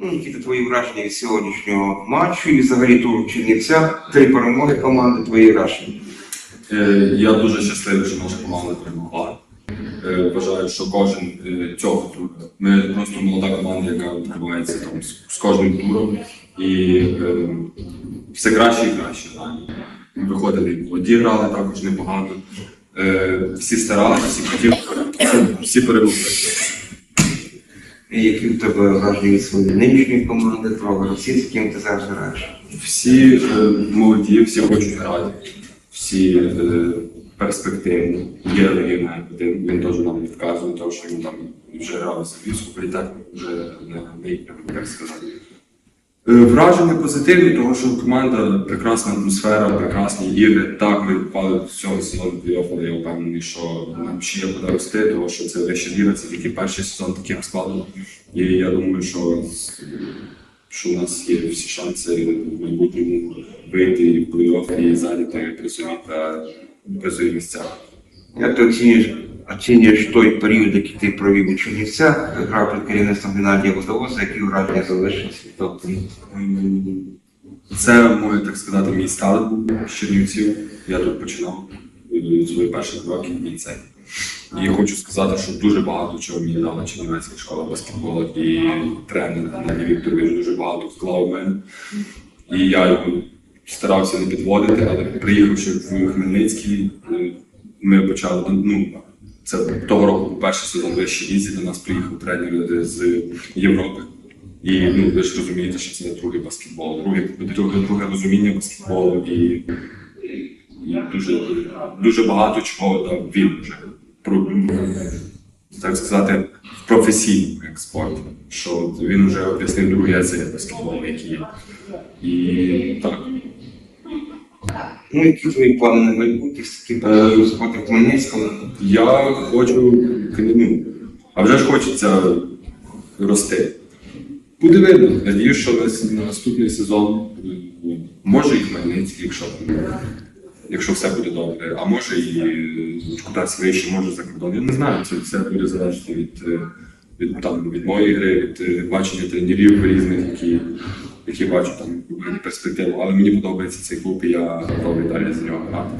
Ну, які твої враження від сьогоднішнього матчу і взагалі туру в три перемоги команди, твої враження. Я дуже щасливий, що наша команда перемогла. Е, Вважаю, що кожен е, цього туру. Ми просто молода команда, яка відкривається там з, кожним туром. І е, все краще і краще. Ми виходили молоді грали також непогано. Всі старалися, всі хотіли, всі перемогли. І які в тебе враження від своєї нинішньої команди, про гравців, з яким ти зараз граєш? Всі е, молоді, всі хочуть грати, всі е, перспективні. Є один, він теж нам відказує, тому що він там вже грав за війську політехніку, вже не не так сказати. Е, Враження позитивні, тому що команда прекрасна атмосфера, прекрасні ігри. Так, ми попали з цього сезону але я впевнений, що нам ще є куди рости, тому що це вища ліга, це тільки перший сезон таких складу. І я думаю, що, що у нас є всі шанси в майбутньому вийти і в плей-офф і зайняти призові та призові місця. Як ти оцінюєш, оцінюєш той період, який ти провів у Чернівцях, грав під керівництвом Геннадія Водовоза, які враження залишилися від того? Це, можна так сказати, мій старт був з Чернівців. Я тут починав свої перші кроки і це. І хочу сказати, що дуже багато чого мені дала Чернівецька школа баскетболу і тренер Геннадій Вікторович дуже багато вклав в мене. І я його старався не підводити, але приїхавши в Хмельницький, ми почали ну, це того року перший сезон вищій лізі, до нас приїхав тренер з Європи. І ну, ви ж розумієте, що це другий баскетбол, друге, друге, друге розуміння баскетболу і, і дуже, дуже багато чого дав він вже про так сказати в професійному як. Що він вже об'яснив другий азет баскетболу, який є. І так. Ну, які твої плани на майбутнє, з ким ти в Хмельницькому? Я хочу, ну, а вже ж хочеться рости. Буде видно. Надію, що на, на наступний сезон е, може і Хмельницький, якщо, якщо все буде добре, а може і е, кудись вище, може за кордон. Я не знаю, це все буде залежати від, е, від, там, від моєї гри, від е, бачення тренерів різних, які, які бачу там перспективу. Але мені подобається цей клуб, і я готовий далі за нього грати.